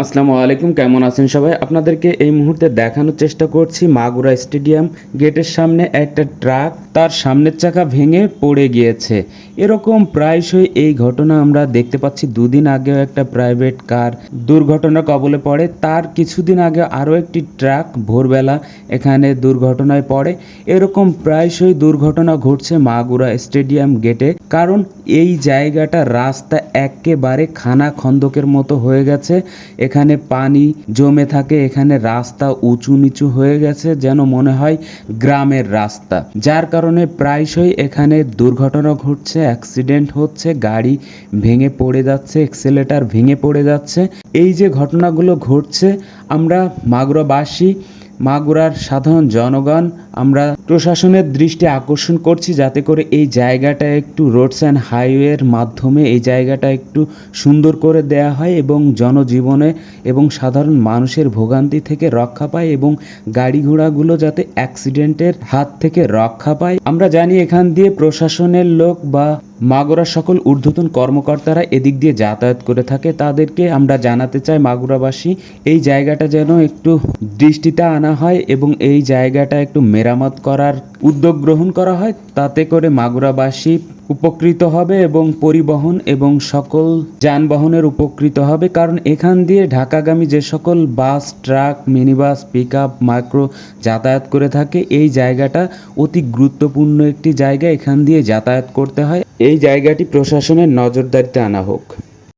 আসসালামু আলাইকুম, কেমন আছেন সবাই? আপনাদেরকে এই মুহূর্তে দেখানোর চেষ্টা করছি মাগুরা স্টেডিয়াম গেটের সামনে একটা ট্রাক, তার সামনের চাকা ভেঙে পড়ে গিয়েছে। এরকম প্রায়শই এই ঘটনা আমরা দেখতে পাচ্ছি। দুদিন আগেও একটা প্রাইভেট কার দুর্ঘটনার কবলে পড়ে। তার কিছুদিন আগে আরও একটি ট্রাক ভোরবেলা এখানে দুর্ঘটনায় পড়ে। এরকম প্রায়শই দুর্ঘটনা ঘটছে মাগুরা স্টেডিয়াম গেটে, কারণ এই জায়গাটা রাস্তা একেবারে খানা খন্দকের মতো হয়ে গেছে। এখানে পানি জমে থাকে, এখানে রাস্তা উঁচু নিচু হয়ে গেছে যেন মনে হয় গ্রামের রাস্তা। যার কারণে প্রায়শই এখানে দুর্ঘটনা ঘটছে, অ্যাক্সিডেন্ট হচ্ছে, গাড়ি ভেঙে পড়ে যাচ্ছে, এক্সেলেটার ভেঙে পড়ে যাচ্ছে। এই যে ঘটনাগুলো ঘটছে, আমরা মাগুরাবাসী মাগুরার সাধারণ জনগণ, আমরা প্রশাসনের দৃষ্টি আকর্ষণ করছি যাতে করে এই জায়গাটা একটু রোডস অ্যান্ড হাইওয়ের মাধ্যমে এই জায়গাটা একটু সুন্দর করে দেয়া হয় এবং জনজীবনে এবং সাধারণ মানুষের ভোগান্তি থেকে রক্ষা পায় এবং গাড়ি ঘোড়াগুলো যাতে অ্যাক্সিডেন্টের হাত থেকে রক্ষা পায়। আমরা জানি এখান দিয়ে প্রশাসনের লোক বা মাগুরার সকল ঊর্ধ্বতন কর্মকর্তারা এদিক দিয়ে যাতায়াত করে থাকে। তাদেরকে আমরা জানাতে চাই মাগুরাবাসী, এই জায়গাটা যেন একটু দৃষ্টিতে আনা হয় এবং এই জায়গাটা একটু মেরামত করার উদ্যোগ গ্রহণ করা হয়। তাতে করে মাগুরাবাসী উপকৃত হবে এবং পরিবহন এবং সকল যানবাহনের উপকৃত হবে, কারণ এখান দিয়ে ঢাকাগামী যে সকল bus, truck, minibus pickup micro যাতায়াত করে থাকে, এই জায়গাটা অতি গুরুত্বপূর্ণ একটি জায়গা। এখান দিয়ে যাতায়াত করতে হয়। এই জায়গাটি প্রশাসনের নজরদারিতে আনা হোক।